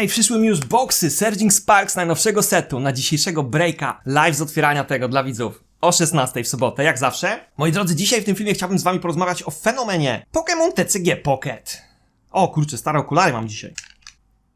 Ej, przyszły mi już boxy Surging Sparks najnowszego setu na dzisiejszego breaka. Live z otwierania tego dla widzów. O 16 w sobotę, jak zawsze. Moi drodzy, dzisiaj w tym filmie chciałbym z wami porozmawiać o fenomenie Pokémon TCG Pocket. O kurczę, stare okulary mam dzisiaj.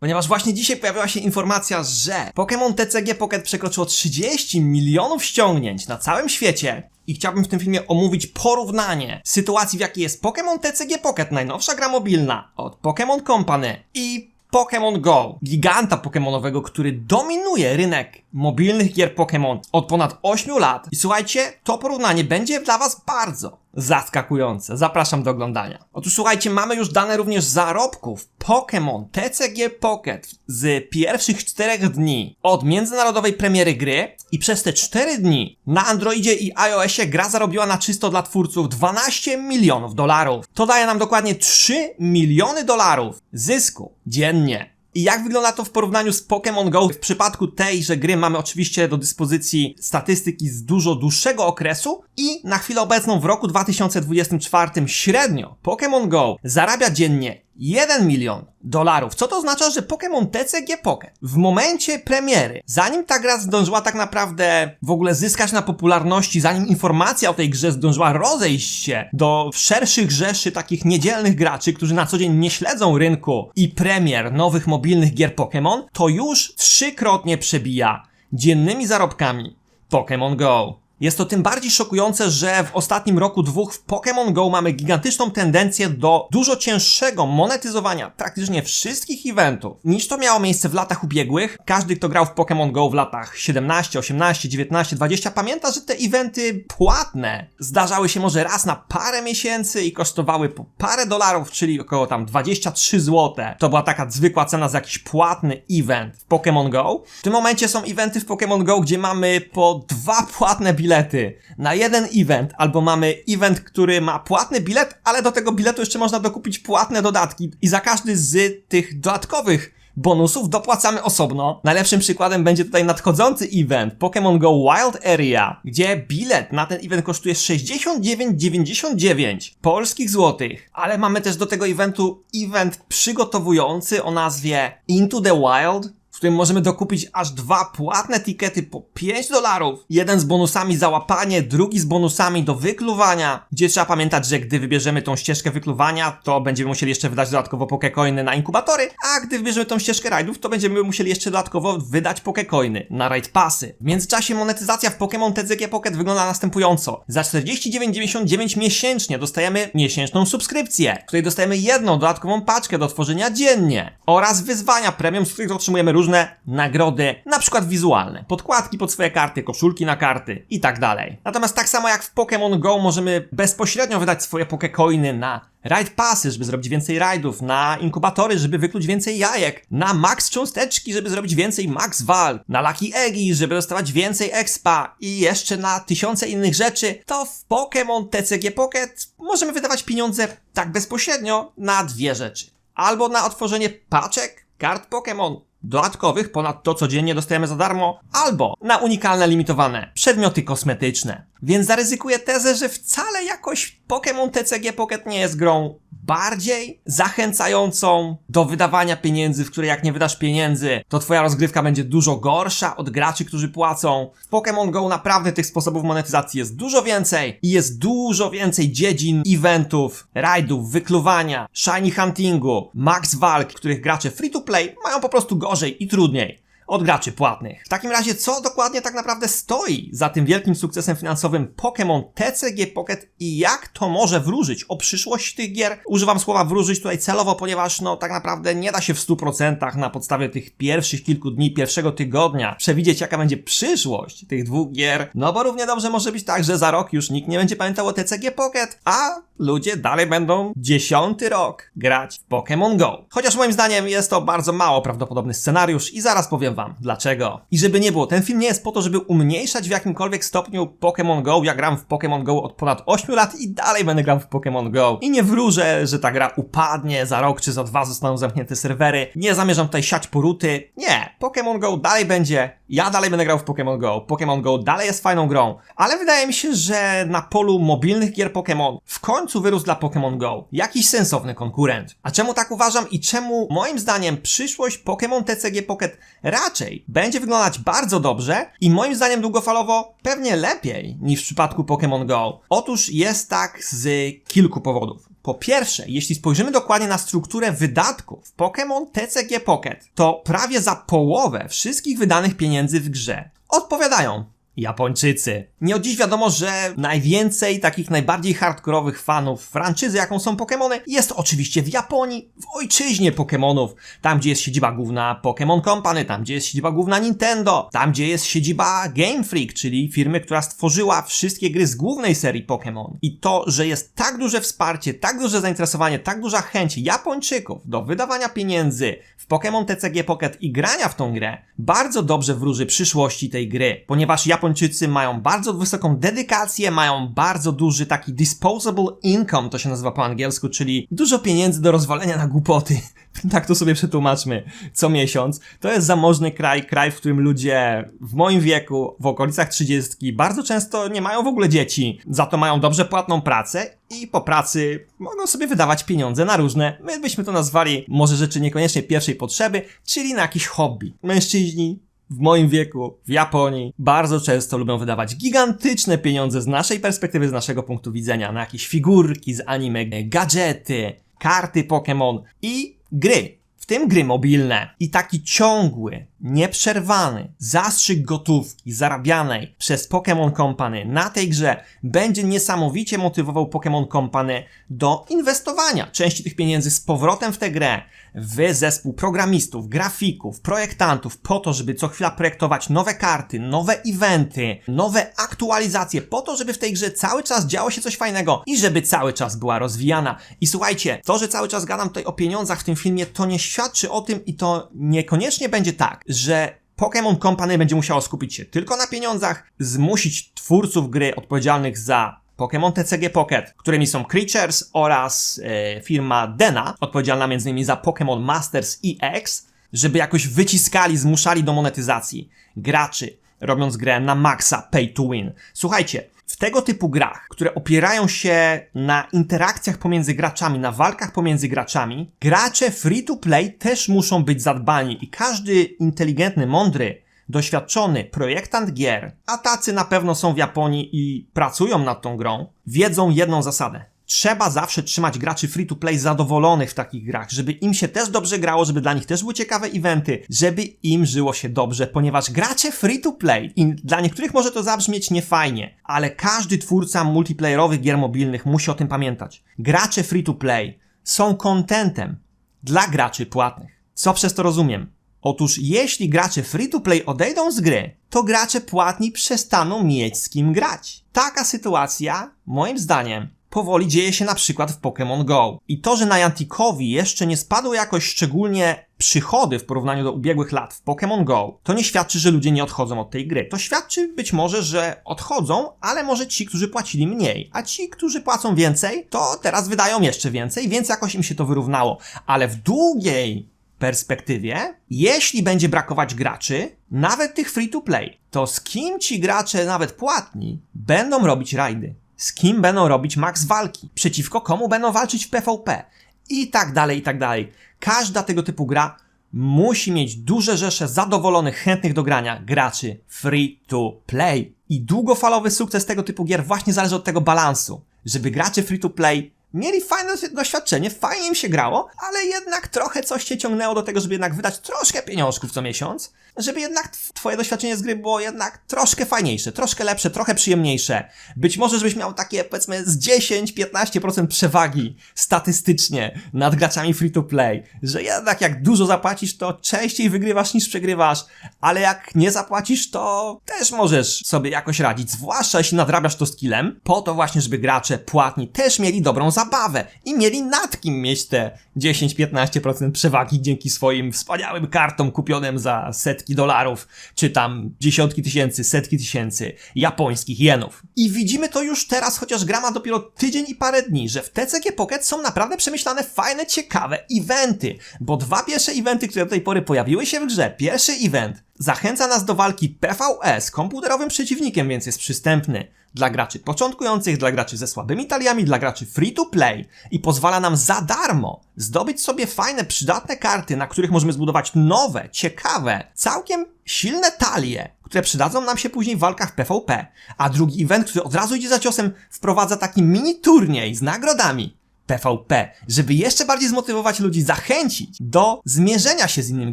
Ponieważ właśnie dzisiaj pojawiła się informacja, że Pokémon TCG Pocket przekroczyło 30 milionów ściągnięć na całym świecie i chciałbym w tym filmie omówić porównanie sytuacji, w jakiej jest Pokémon TCG Pocket, najnowsza gra mobilna od Pokémon Company i Pokémon Go, giganta pokemonowego, który dominuje rynek mobilnych gier Pokémon od ponad 8 lat. I słuchajcie, to porównanie będzie dla Was bardzo zaskakujące. Zapraszam do oglądania. Otóż słuchajcie, mamy już dane również zarobków Pokémon TCG Pocket z pierwszych 4 dni od międzynarodowej premiery gry i przez te 4 dni na Androidzie i iOSie gra zarobiła na czysto dla twórców 12 milionów dolarów. To daje nam dokładnie 3 miliony dolarów zysku dziennie. I jak wygląda to w porównaniu z Pokémon Go? W przypadku tejże gry mamy oczywiście do dyspozycji statystyki z dużo dłuższego okresu i na chwilę obecną w roku 2024 średnio Pokémon Go zarabia dziennie 1 milion dolarów, co to oznacza, że Pokémon TCG Pocket w momencie premiery, zanim ta gra zdążyła tak naprawdę w ogóle zyskać na popularności, zanim informacja o tej grze zdążyła rozejść się do szerszych rzeszy takich niedzielnych graczy, którzy na co dzień nie śledzą rynku i premier nowych mobilnych gier Pokémon, to już trzykrotnie przebija dziennymi zarobkami Pokémon Go. Jest to tym bardziej szokujące, że w ostatnim roku dwóch w Pokémon Go mamy gigantyczną tendencję do dużo cięższego monetyzowania praktycznie wszystkich eventów niż to miało miejsce w latach ubiegłych. Każdy, kto grał w Pokémon Go w latach 17, 18, 19, 20 pamięta, że te eventy płatne zdarzały się może raz na parę miesięcy i kosztowały po parę dolarów, czyli około tam 23 zł. To była taka zwykła cena za jakiś płatny event w Pokémon Go. W tym momencie są eventy w Pokémon Go, gdzie mamy po dwa płatne bilety bilety na jeden event, albo mamy event, który ma płatny bilet, ale do tego biletu jeszcze można dokupić płatne dodatki i za każdy z tych dodatkowych bonusów dopłacamy osobno. Najlepszym przykładem będzie tutaj nadchodzący event Pokémon Go Wild Area, gdzie bilet na ten event kosztuje 69,99 polskich złotych. Ale mamy też do tego eventu event przygotowujący o nazwie Into the Wild, w którym możemy dokupić aż dwa płatne tikety po 5 dolarów. Jeden z bonusami za łapanie, drugi z bonusami do wykluwania, gdzie trzeba pamiętać, że gdy wybierzemy tą ścieżkę wykluwania, to będziemy musieli jeszcze wydać dodatkowo pokecoiny na inkubatory, a gdy wybierzemy tą ścieżkę rajdów, to będziemy musieli jeszcze dodatkowo wydać pokecoiny na raid passy. W międzyczasie monetyzacja w Pokémon TCG Pocket wygląda następująco. Za 49,99 miesięcznie dostajemy miesięczną subskrypcję, w której dostajemy jedną dodatkową paczkę do tworzenia dziennie oraz wyzwania premium, z których otrzymujemy różne nagrody, na przykład wizualne, podkładki pod swoje karty, koszulki na karty i tak dalej. Natomiast tak samo jak w Pokémon Go możemy bezpośrednio wydać swoje pokecoiny na raid passy, żeby zrobić więcej raidów, na inkubatory, żeby wykluć więcej jajek, na max cząsteczki, żeby zrobić więcej max walk, na lucky eggi, żeby dostawać więcej expa i jeszcze na tysiące innych rzeczy, to w Pokémon TCG Pocket możemy wydawać pieniądze tak bezpośrednio na dwie rzeczy. Albo na otworzenie paczek kart Pokémon dodatkowych ponad to codziennie dostajemy za darmo, albo na unikalne limitowane przedmioty kosmetyczne. Więc zaryzykuję tezę, że wcale jakoś Pokémon TCG Pocket nie jest grą bardziej zachęcającą do wydawania pieniędzy, w której jak nie wydasz pieniędzy, to twoja rozgrywka będzie dużo gorsza od graczy, którzy płacą. W Pokémon Go naprawdę tych sposobów monetyzacji jest dużo więcej i jest dużo więcej dziedzin, eventów, rajdów, wykluwania, shiny huntingu, max walk, których gracze free to play mają po prostu gorzej i trudniej od graczy płatnych. W takim razie, co dokładnie tak naprawdę stoi za tym wielkim sukcesem finansowym Pokémon TCG Pocket i jak to może wróżyć o przyszłości tych gier? Używam słowa wróżyć tutaj celowo, ponieważ no tak naprawdę nie da się w 100% na podstawie tych pierwszych kilku dni, pierwszego tygodnia przewidzieć jaka będzie przyszłość tych dwóch gier, no bo równie dobrze może być tak, że za rok już nikt nie będzie pamiętał o TCG Pocket, a ludzie dalej będą dziesiąty rok grać w Pokémon Go. Chociaż moim zdaniem jest to bardzo mało prawdopodobny scenariusz i zaraz powiem wam wam, dlaczego. I żeby nie było, ten film nie jest po to, żeby umniejszać w jakimkolwiek stopniu Pokémon Go. Ja gram w Pokémon Go od ponad 8 lat i dalej będę grał w Pokémon Go. I nie wróżę, że ta gra upadnie, za rok czy za dwa zostaną zamknięte serwery. Nie zamierzam tutaj siać poruty. Nie, Pokémon Go dalej będzie. Ja dalej będę grał w Pokémon Go. Pokémon Go dalej jest fajną grą. Ale wydaje mi się, że na polu mobilnych gier Pokémon w końcu wyrósł dla Pokémon Go jakiś sensowny konkurent. A czemu tak uważam i czemu moim zdaniem przyszłość Pokémon TCG Pocket raczej będzie wyglądać bardzo dobrze i moim zdaniem długofalowo pewnie lepiej niż w przypadku Pokémon Go? Otóż jest tak z kilku powodów. Po pierwsze, jeśli spojrzymy dokładnie na strukturę wydatków Pokémon TCG Pocket, to prawie za połowę wszystkich wydanych pieniędzy w grze odpowiadają Japończycy. Nie od dziś wiadomo, że najwięcej takich najbardziej hardkorowych fanów franczyzy, jaką są Pokémony, jest oczywiście w Japonii, w ojczyźnie Pokémonów. Tam, gdzie jest siedziba główna Pokémon Company, tam, gdzie jest siedziba główna Nintendo, tam, gdzie jest siedziba Game Freak, czyli firmy, która stworzyła wszystkie gry z głównej serii Pokémon. I to, że jest tak duże wsparcie, tak duże zainteresowanie, tak duża chęć Japończyków do wydawania pieniędzy w Pokémon TCG Pocket i grania w tą grę, bardzo dobrze wróży przyszłości tej gry, ponieważ Japończycy mają bardzo wysoką dedykację, mają bardzo duży taki disposable income, to się nazywa po angielsku, czyli dużo pieniędzy do rozwalenia na głupoty. tak to sobie przetłumaczmy co miesiąc. To jest zamożny kraj, kraj, w którym ludzie w moim wieku, w okolicach 30, bardzo często nie mają w ogóle dzieci, za to mają dobrze płatną pracę i po pracy mogą sobie wydawać pieniądze na różne, my byśmy to nazwali może rzeczy niekoniecznie pierwszej potrzeby, czyli na jakiś hobby. Mężczyźni w moim wieku, w Japonii, bardzo często lubią wydawać gigantyczne pieniądze z naszej perspektywy, z naszego punktu widzenia, na jakieś figurki z anime, gadżety, karty Pokémon i gry. Tym gry mobilne. I taki ciągły, nieprzerwany zastrzyk gotówki zarabianej przez Pokémon Company na tej grze będzie niesamowicie motywował Pokémon Company do inwestowania części tych pieniędzy z powrotem w tę grę, w zespół programistów, grafików, projektantów, po to, żeby co chwila projektować nowe karty, nowe eventy, nowe aktualizacje, po to, żeby w tej grze cały czas działo się coś fajnego i żeby cały czas była rozwijana. I słuchajcie, to, że cały czas gadam tutaj o pieniądzach w tym filmie, to nie świadczy o tym i to niekoniecznie będzie tak, że Pokémon Company będzie musiało skupić się tylko na pieniądzach, zmusić twórców gry odpowiedzialnych za Pokémon TCG Pocket, którymi są Creatures oraz e, firma Dena, odpowiedzialna m.in. za Pokémon Masters EX, żeby jakoś wyciskali, zmuszali do monetyzacji graczy, robiąc grę na maksa pay to win. Słuchajcie, w tego typu grach, które opierają się na interakcjach pomiędzy graczami, na walkach pomiędzy graczami, gracze free to play też muszą być zadbani i każdy inteligentny, mądry, doświadczony projektant gier, a tacy na pewno są w Japonii i pracują nad tą grą, wiedzą jedną zasadę. Trzeba zawsze trzymać graczy free to play zadowolonych w takich grach, żeby im się też dobrze grało, żeby dla nich też były ciekawe eventy, żeby im żyło się dobrze, ponieważ gracze free to play i dla niektórych może to zabrzmieć niefajnie, ale każdy twórca multiplayerowych gier mobilnych musi o tym pamiętać. Gracze free to play są contentem dla graczy płatnych. Co przez to rozumiem? Otóż jeśli gracze free to play odejdą z gry, to gracze płatni przestaną mieć z kim grać. Taka sytuacja, moim zdaniem, powoli dzieje się na przykład w Pokémon Go. I to, że Nianticowi jeszcze nie spadły jakoś szczególnie przychody w porównaniu do ubiegłych lat w Pokémon Go, to nie świadczy, że ludzie nie odchodzą od tej gry. To świadczy być może, że odchodzą, ale może ci, którzy płacili mniej, a ci, którzy płacą więcej, to teraz wydają jeszcze więcej, więc jakoś im się to wyrównało. Ale w długiej perspektywie, jeśli będzie brakować graczy, nawet tych free to play, to z kim ci gracze, nawet płatni, będą robić rajdy? Z kim będą robić max walki? Przeciwko komu będą walczyć w PvP? I tak dalej, i tak dalej. Każda tego typu gra musi mieć duże rzesze zadowolonych, chętnych do grania graczy free to play. I długofalowy sukces tego typu gier właśnie zależy od tego balansu, żeby gracze free to play mieli fajne doświadczenie, fajnie im się grało, ale jednak trochę coś cię ciągnęło do tego, żeby jednak wydać troszkę pieniążków co miesiąc, żeby jednak twoje doświadczenie z gry było jednak troszkę fajniejsze, troszkę lepsze, trochę przyjemniejsze. Być może, żebyś miał takie, powiedzmy, z 10-15% przewagi statystycznie nad graczami free to play, że jednak jak dużo zapłacisz, to częściej wygrywasz niż przegrywasz, ale jak nie zapłacisz, to też możesz sobie jakoś radzić, zwłaszcza jeśli nadrabiasz to skillem, po to właśnie, żeby gracze płatni też mieli dobrą zabawę i mieli nad kim mieć te 10-15% przewagi dzięki swoim wspaniałym kartom kupionym za setki dolarów, czy tam dziesiątki tysięcy, setki tysięcy japońskich jenów. I widzimy to już teraz, chociaż gra ma dopiero tydzień i parę dni, że w TCG Pocket są naprawdę przemyślane fajne, ciekawe eventy, bo dwa pierwsze eventy, które do tej pory pojawiły się w grze, pierwszy event zachęca nas do walki PvE z komputerowym przeciwnikiem, więc jest przystępny dla graczy początkujących, dla graczy ze słabymi taliami, dla graczy free to play i pozwala nam za darmo zdobyć sobie fajne, przydatne karty, na których możemy zbudować nowe, ciekawe, całkiem silne talie, które przydadzą nam się później w walkach PvP. A drugi event, który od razu idzie za ciosem, wprowadza taki mini turniej z nagrodami. PvP, żeby jeszcze bardziej zmotywować ludzi, zachęcić do zmierzenia się z innymi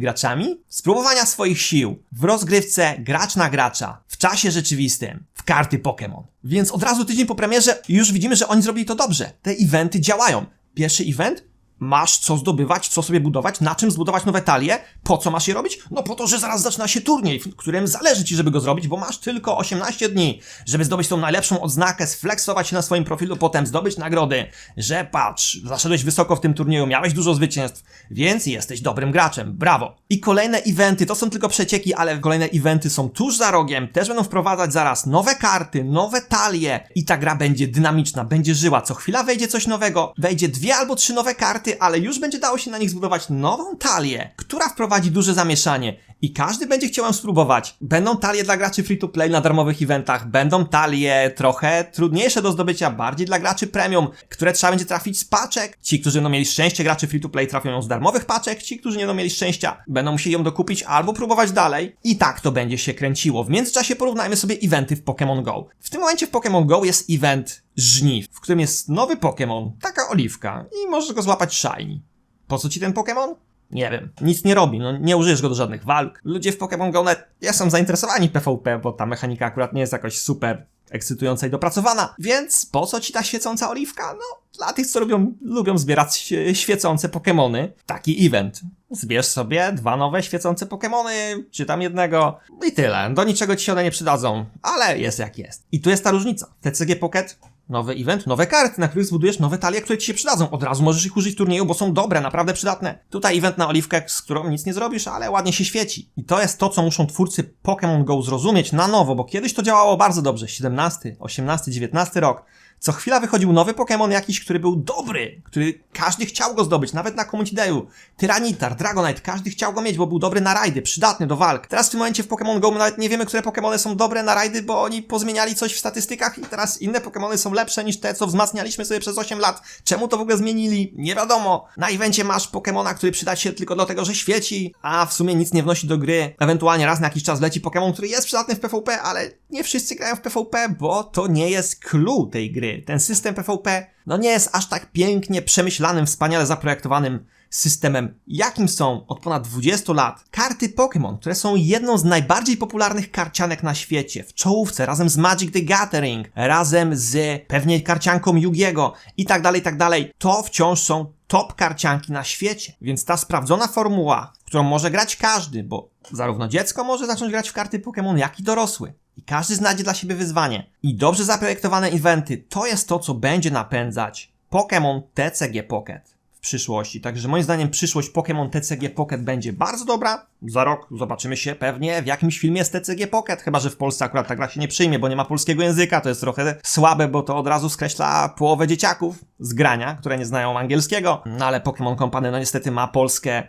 graczami, spróbowania swoich sił w rozgrywce gracz na gracza, w czasie rzeczywistym, w karty Pokémon. Więc od razu tydzień po premierze już widzimy, że oni zrobili to dobrze. Te eventy działają. Pierwszy event Masz co zdobywać, co sobie budować, na czym zbudować nowe talie. Po co masz je robić? No po to, że zaraz zaczyna się turniej, w którym zależy ci, żeby go zrobić, bo masz tylko 18 dni, żeby zdobyć tą najlepszą odznakę, sflexować się na swoim profilu, potem zdobyć nagrody. Że patrz, zaszedłeś wysoko w tym turnieju, miałeś dużo zwycięstw, więc jesteś dobrym graczem. Brawo. I kolejne eventy, to są tylko przecieki, ale kolejne eventy są tuż za rogiem, też będą wprowadzać zaraz nowe karty, nowe talie i ta gra będzie dynamiczna, będzie żyła. Co chwila wejdzie coś nowego, wejdzie dwie albo trzy nowe karty, ale już będzie dało się na nich zbudować nową talię, która wprowadzi duże zamieszanie i każdy będzie chciał ją spróbować. Będą talie dla graczy free to play na darmowych eventach, będą talie trochę trudniejsze do zdobycia, bardziej dla graczy premium, które trzeba będzie trafić z paczek. Ci, którzy będą mieli szczęście graczy free to play trafią ją z darmowych paczek, ci, którzy nie będą mieli szczęścia, będą musieli ją dokupić albo próbować dalej. I tak to będzie się kręciło. W międzyczasie porównajmy sobie eventy w Pokémon Go. W tym momencie w Pokémon Go jest event żniw, w którym jest nowy Pokémon, taka oliwka i możesz go złapać shiny. Po co ci ten Pokémon? Nie wiem. Nic nie robi, no nie użyjesz go do żadnych walk. Ludzie w Pokémon Go net nie są zainteresowani PvP, bo ta mechanika akurat nie jest jakoś super ekscytująca i dopracowana. Więc po co ci ta świecąca oliwka? No, dla tych, co lubią, lubią zbierać świecące Pokémony, taki event. Zbierz sobie dwa nowe świecące Pokémony, czy tam jednego i tyle. Do niczego ci się one nie przydadzą, ale jest jak jest. I tu jest ta różnica. TCG Pocket Nowy event, nowe karty, na których zbudujesz nowe talie, które ci się przydadzą. Od razu możesz ich użyć w turnieju, bo są dobre, naprawdę przydatne. Tutaj event na oliwkę, z którą nic nie zrobisz, ale ładnie się świeci. I to jest to, co muszą twórcy Pokémon Go zrozumieć na nowo, bo kiedyś to działało bardzo dobrze. 17, 18, 19 rok. Co chwila wychodził nowy Pokémon jakiś, który był dobry, który każdy chciał go zdobyć, nawet na Community Dayu. Tyranitar, Dragonite, każdy chciał go mieć, bo był dobry na rajdy, przydatny do walk. Teraz w tym momencie w Pokémon Go nawet nie wiemy, które Pokémony są dobre na rajdy, bo oni pozmieniali coś w statystykach i teraz inne Pokémony są lepsze niż te, co wzmacnialiśmy sobie przez 8 lat. Czemu to w ogóle zmienili? Nie wiadomo. Na evencie masz Pokémona, który przyda się tylko dlatego, że świeci, a w sumie nic nie wnosi do gry. Ewentualnie raz na jakiś czas leci Pokémon, który jest przydatny w PvP, ale nie wszyscy grają w PvP, bo to nie jest clue tej gry. Ten system PvP no nie jest aż tak pięknie przemyślanym, wspaniale zaprojektowanym systemem, jakim są od ponad 20 lat karty Pokémon, które są jedną z najbardziej popularnych karcianek na świecie, w czołówce, razem z Magic the Gathering, razem z pewnie karcianką Yugiego i tak dalej, i tak dalej. To wciąż są top karcianki na świecie, więc ta sprawdzona formuła, którą może grać każdy, bo zarówno dziecko może zacząć grać w karty Pokémon, jak i dorosły. I każdy znajdzie dla siebie wyzwanie. I dobrze zaprojektowane eventy to jest to, co będzie napędzać Pokémon TCG Pocket w przyszłości. Także moim zdaniem przyszłość Pokémon TCG Pocket będzie bardzo dobra. Za rok zobaczymy się pewnie w jakimś filmie z TCG Pocket, chyba że w Polsce akurat ta gra się nie przyjmie, bo nie ma polskiego języka. To jest trochę słabe, bo to od razu skreśla połowę dzieciaków z grania, które nie znają angielskiego. No ale Pokémon Company no niestety ma Polskę.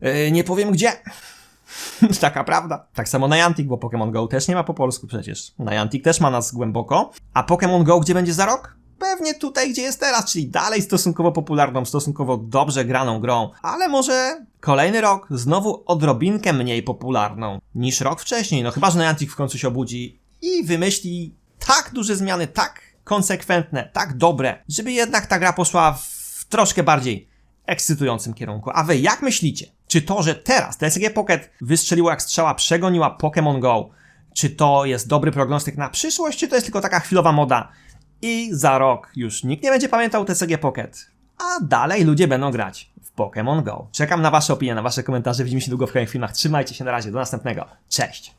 Yy, nie powiem gdzie. Taka prawda. Tak samo Niantic, bo Pokémon Go też nie ma po polsku przecież. Niantic też ma nas głęboko. A Pokémon Go gdzie będzie za rok? Pewnie tutaj, gdzie jest teraz, czyli dalej stosunkowo popularną, stosunkowo dobrze graną grą, ale może kolejny rok znowu odrobinkę mniej popularną niż rok wcześniej. No chyba, że Niantic w końcu się obudzi i wymyśli tak duże zmiany, tak konsekwentne, tak dobre, żeby jednak ta gra poszła w troszkę bardziej ekscytującym kierunku. A wy jak myślicie? Czy to, że teraz TCG Pocket wystrzeliło jak strzała, przegoniła Pokémon Go, czy to jest dobry prognostyk na przyszłość, czy to jest tylko taka chwilowa moda i za rok już nikt nie będzie pamiętał TCG Pocket, a dalej ludzie będą grać w Pokémon Go. Czekam na wasze opinie, na wasze komentarze, widzimy się długo w kolejnych filmach, trzymajcie się, na razie, do następnego, cześć!